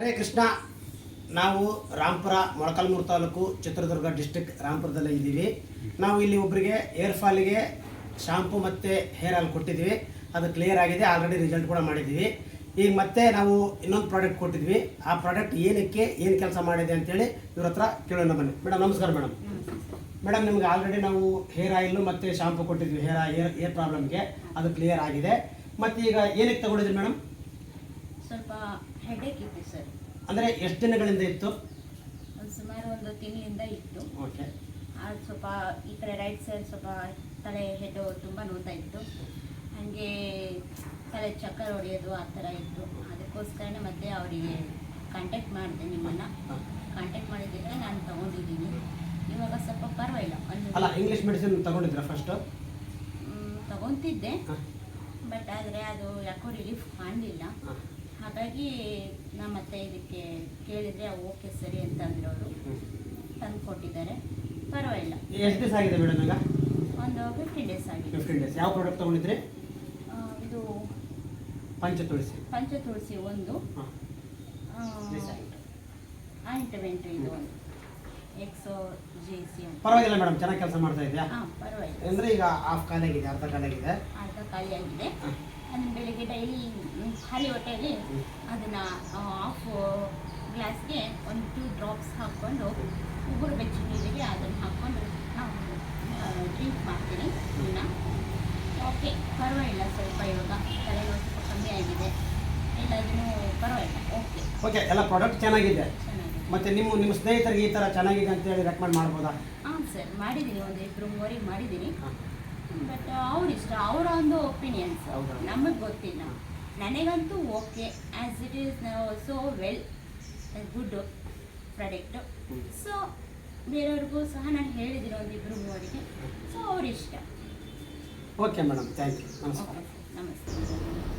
ಹರೇ ಕೃಷ್ಣ, ನಾವು ರಾಂಪುರ, ಮೊಳಕಾಲ್ಮೂರು ತಾಲೂಕು, ಚಿತ್ರದುರ್ಗ ಡಿಸ್ಟಿಕ್ ರಾಮ್ಪುರದಲ್ಲೇ ಇದ್ದೀವಿ. ನಾವು ಇಲ್ಲಿ ಒಬ್ಬರಿಗೆ ಏರ್ ಫಾಲಿಗೆ ಶಾಂಪು ಮತ್ತು ಹೇರ್ ಆಯಿಲ್ ಕೊಟ್ಟಿದ್ವಿ ಅದು ಕ್ಲಿಯರ್ ಆಗಿದೆ ಆಲ್ರೆಡಿ ರಿಸಲ್ಟ್ ಕೂಡ ಮಾಡಿದ್ದೀವಿ. ಈಗ ಮತ್ತೆ ನಾವು ಇನ್ನೊಂದು ಪ್ರಾಡಕ್ಟ್ ಕೊಟ್ಟಿದ್ವಿ ಆ ಪ್ರಾಡಕ್ಟ್ ಏನಕ್ಕೆ, ಏನು ಕೆಲಸ ಮಾಡಿದೆ ಅಂತೇಳಿ ಇವ್ರ ಹತ್ರ ಕೇಳೋಣ ಬನ್ನಿ. ಮೇಡಮ್, ನಮಸ್ಕಾರ ಮೇಡಮ್. ಮೇಡಮ್, ನಿಮ್ಗೆ ಆಲ್ರೆಡಿ ನಾವು ಹೇರ್ ಆಯಿಲ್ ಮತ್ತು ಶಾಂಪು ಕೊಟ್ಟಿದ್ವಿ ಹೇರ್ ಏರ್ ಏರ್ ಪ್ರಾಬ್ಲಮ್ಗೆ ಅದು ಕ್ಲಿಯರ್ ಆಗಿದೆ. ಮತ್ತು ಈಗ ಏನಕ್ಕೆ ತಗೊಂಡಿದ್ರಿ ಮೇಡಮ್? ಸ್ವಲ್ಪ ಹೆಡೇಕ್ ಇತ್ತು ಸರ್. ಅಂದರೆ ಎಷ್ಟು ದಿನಗಳಿಂದ ಇತ್ತು? ಒಂದು ಸುಮಾರು ಒಂದು ತಿಂಗಳಿಂದ ಇತ್ತು. ಓಕೆ. ಅದು ಸ್ವಲ್ಪ ಈ ಕಡೆ ರೈಟ್ ಸೈಡ್ ಸ್ವಲ್ಪ ತಲೆ ಹೆಡ್ ತುಂಬ ನೋಡ್ತಾ ಇತ್ತು. ಹಾಗೆ ತಲೆ ಚಕ್ಕರ್ ಹೊಡೆಯೋದು ಆ ಥರ ಇತ್ತು. ಅದಕ್ಕೋಸ್ಕರನೇ ಮತ್ತೆ ಅವರಿಗೆ ಕಾಂಟ್ಯಾಕ್ಟ್ ಮಾಡಿದೆ ನಿಮ್ಮನ್ನು. ಕಾಂಟ್ಯಾಕ್ಟ್ ಮಾಡಿದ್ರೆ ನಾನು ತಗೊಂಡಿದ್ದೀನಿ. ಇವಾಗ ಸ್ವಲ್ಪ ಪರವಾಗಿಲ್ಲ. ಅಲ್ಲ ಇಂಗ್ಲೀಷ್ ಮೆಡಿಸಿನ್ ತಗೊಂಡಿದ್ರ ಫಸ್ಟ್ ತಗೊಂತಿದ್ದೆ. ಬಟ್ ಆದರೆ ಅದು ಯಾಕೋ ರಿಲೀಫ್ ಕಾಣಲಿಲ್ಲ ಹಾಗಾಗಿ ನಮ್ಮ ಅತ್ತೆ ಇದಕ್ಕೆ ಕೇಳಿದರೆ ಓಕೆ ಸರಿ ಅಂತ ಅಂದ್ರು ಅವರು ತಂದು ಕೊಟ್ಟಿದ್ದಾರೆ. ಪರವಾಗಿಲ್ಲ. ಎಷ್ಟು ದಿವಸ ಆಗಿದೆ ಮೇಡಮ್ ಈಗ ಒಂದು ಫಿಫ್ಟೀನ್ ಡೇಸ್ ಆಗಿದೆ. ಫಿಫ್ಟೀನ್ ಡೇಸ್ ಯಾವ ಪ್ರಾಡಕ್ಟ್ ತಗೊಂಡಿದ್ರಿ? ಇದು ಪಂಚ ತುಳಸಿ ಪಂಚ ತುಳಸಿ ಒಂದು ಆಯಿಂಟ್ಮೆಂಟ್ ಇದು ಒಂದು. ಎಕ್ಸೋ ಜಿ ಸಿ ಪರವಾಗಿಲ್ಲ ಮೇಡಮ್ ಚೆನ್ನಾಗಿ ಕೆಲಸ ಮಾಡ್ತಾ ಇದೆಯಾ? ಹಾಂ ಪರವಾಗಿಲ್ಲ. ಅಂದರೆ ಈಗ ಹಾಫ್ ಕಾಲಾಗಿದೆ ಅರ್ಧ ಖಾಲಿಯಾಗಿದೆ ಅರ್ಧ ಖಾಲಿಯಾಗಿದೆ. ಅದನ್ನು ಬೆಳಿಗ್ಗೆ ಡೈಲಿ ಖಾಲಿ ಹೊಟ್ಟೆಯಲ್ಲಿ ಅದನ್ನು ಹಾಫ್ ಗ್ಲಾಸ್ಗೆ ಒಂದು ಟೂ ಡ್ರಾಪ್ಸ್ ಹಾಕ್ಕೊಂಡು ಉಗುರು ಬೆಚ್ಚ ನೀರಿಗೆ ಅದನ್ನು ಹಾಕ್ಕೊಂಡು ನಾವು ಡ್ರಿಂಕ್ ಮಾಡ್ತೀನಿ ದಿನ ಓಕೆ ಪರವಾಗಿಲ್ಲ ಸ್ವಲ್ಪ ಇವಾಗ ತಲೆನೋವು ಸ್ವಲ್ಪ ಕಮ್ಮಿ ಆಗಿದೆ. ಎಲ್ಲದೂ ಪರವಾಗಿಲ್ಲ. ಓಕೆ ಓಕೆ ಎಲ್ಲ ಪ್ರಾಡಕ್ಟ್ ಚೆನ್ನಾಗಿದೆ. ಮತ್ತೆ ನಿಮ್ಮ ನಿಮ್ಮ ಸ್ನೇಹಿತರಿಗೆ ಈ ಥರ ಚೆನ್ನಾಗಿದೆ ಅಂತೇಳಿ ರೆಕಮೆಂಡ್ ಮಾಡ್ಬೋದಾ? ಹಾಂ ಸರ್ ಮಾಡಿದ್ದೀನಿ ಒಂದು ಇಬ್ಬರು ಮೂವರಿಗೆ ಮಾಡಿದ್ದೀನಿ ಹಾಂ. ಬಟ್ ಅವ್ರ ಇಷ್ಟ ಅವರ ಒಂದು ಒಪಿನಿಯನ್ಸ್? ನಮಗೆ ಗೊತ್ತಿಲ್ಲ. ನನಗಂತೂ okay as it is so well good product. So ಬೇರೆಯವ್ರಿಗೂ ಸಹ ನಾನು ಹೇಳಿದ್ದೀನಿ ಒಂದಿಬ್ಬರು ಮೂವರಿಗೆ. ಸೊ ಅವ್ರ ಇಷ್ಟ ಓಕೆ ಮೇಡಮ್ ಥ್ಯಾಂಕ್ ಯು ನಮಸ್ಕಾರ. ಓಕೆ